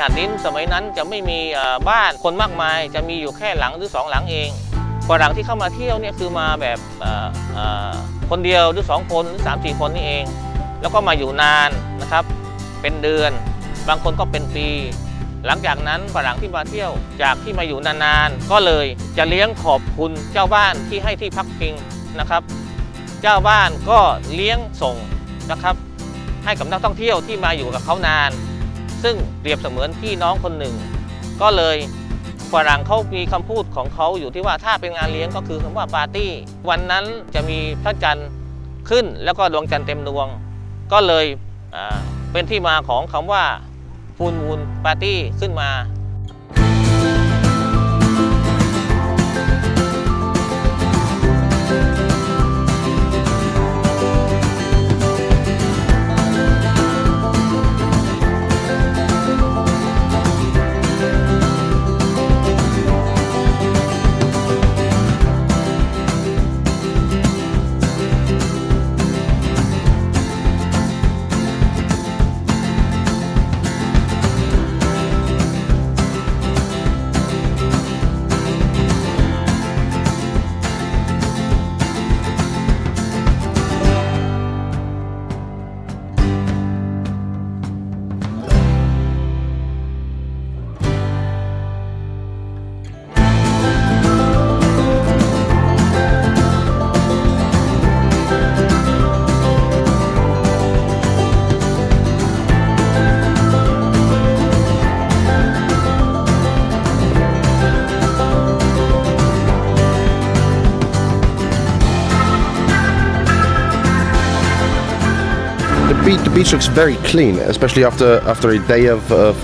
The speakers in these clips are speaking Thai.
หาดดินสมัยนั้นจะไม่มีบ้านคนมากมาย จะมีอยู่แค่หลังหรือสองหลังเองฝรั่งที่เข้ามาเที่ยวเนี่ยคือมาแบบคนเดียวหรือสองคนหรือสามสี่คนนี่เอง แล้วก็มาอยู่นานนะครับ เป็นเดือน บางคนก็เป็นปี หลังจากนั้นฝรั่งที่มาเที่ยวจากที่มาอยู่นานๆก็เลยจะเลี้ยงขอบคุณเจ้าบ้านที่ให้ที่พักพิงนะครับ เจ้าบ้านก็เลี้ยงส่งนะครับ ให้กับนักท่องเที่ยวที่มาอยู่กับเขานาน ซึ่งเปรียบเสมือนพี่น้องคนหนึ่ง ก็เลยฝรั่งเขามีคำพูดของเขาอยู่ที่ว่าถ้าเป็นงานเลี้ยงก็คือคำว่าปาร์ตี้ วันนั้นจะมีพระจันทร์ขึ้นแล้วก็ดวงจันทร์เต็มดวง ก็เลยเป็นที่มาของคำว่าฟูลมูนปาร์ตี้ขึ้นมา beach, the beach looks very clean, especially after after a day of, of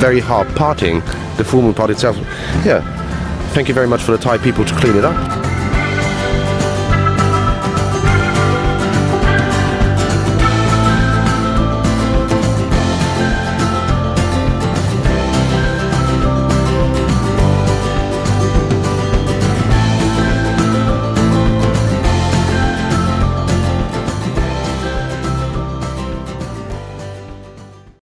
very hard partying. The full moon party itself. Yeah. Thank you very much for the Thai people to clean it up.